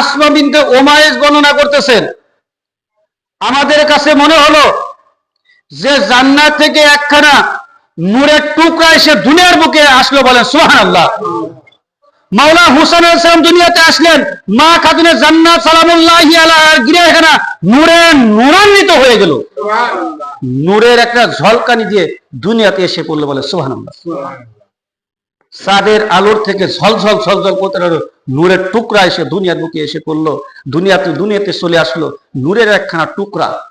আসমা বিনতে ওমায়েজ বর্ণনা করতেছেন। আমাদের কাছে মনে হলো যে জান্নাত থেকে একখানা নূরের টুকরা এসে দুনিয়ার বুকে আসলো বলেন সুহান আল্লাহ মাওলা হুসেন সালাম দুনিয়াতে আসলেন মা খাতুনের জান্নাত সালামুল্লাহি গৃহখানা নূরে নূরান্বিত হয়ে গেল। নূরের একটা ঝলকানি দিয়ে দুনিয়াতে এসে পড়ল বলে সুবহানাল্লাহ। সাদের আলোর থেকে ঝলঝল ঝলঝল করতে নূরের টুকরা এসে দুনিয়ার বুকে এসে পড়ল দুনিয়াতে দুনিয়াতে চলে আসলো। নূরের একখানা টুকরা।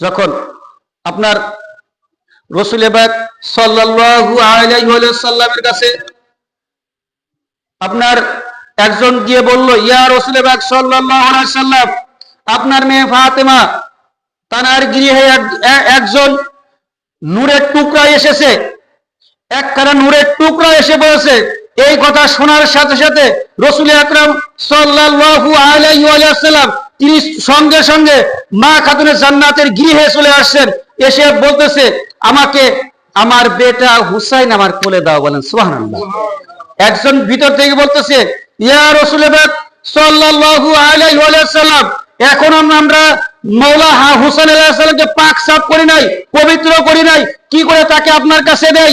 যখন আপনার রসুল এবাক ওয়া সাল্লামের কাছে আপনার একজন গিয়ে বলল, ইয়া রসুল এবাক সাল্লাম আপনার মেয়ে ফাতেমা তানার গৃহে এক- একজন নূরের টুকরা এসেছে। একখানা নূরের টুকরা এসে বলেছে, এই কথা শোনার সাথে সাথে রসুল আকরাম সাল্লাল্লাহু আলাইহি ওয়া তিনি সঙ্গে সঙ্গে মা খাতুনের জান্নাতের গৃহে চলে আসছেন। এসে বলতেছে, আমাকে আমার বেটা হুসাইন আমার কোলে দাও, বলেন সুবহানাল্লাহ। একজন ভিতর থেকে বলতেছে, ইয়া রসুল সাল্লাল্লাহু আলাইহি ওয়া সাল্লাম এখন আমরা মৌলা হা হুসেন আলাইহিস সালামকে পাক সাফ করি নাই, পবিত্র করি নাই, কি করে তাকে আপনার কাছে দেই?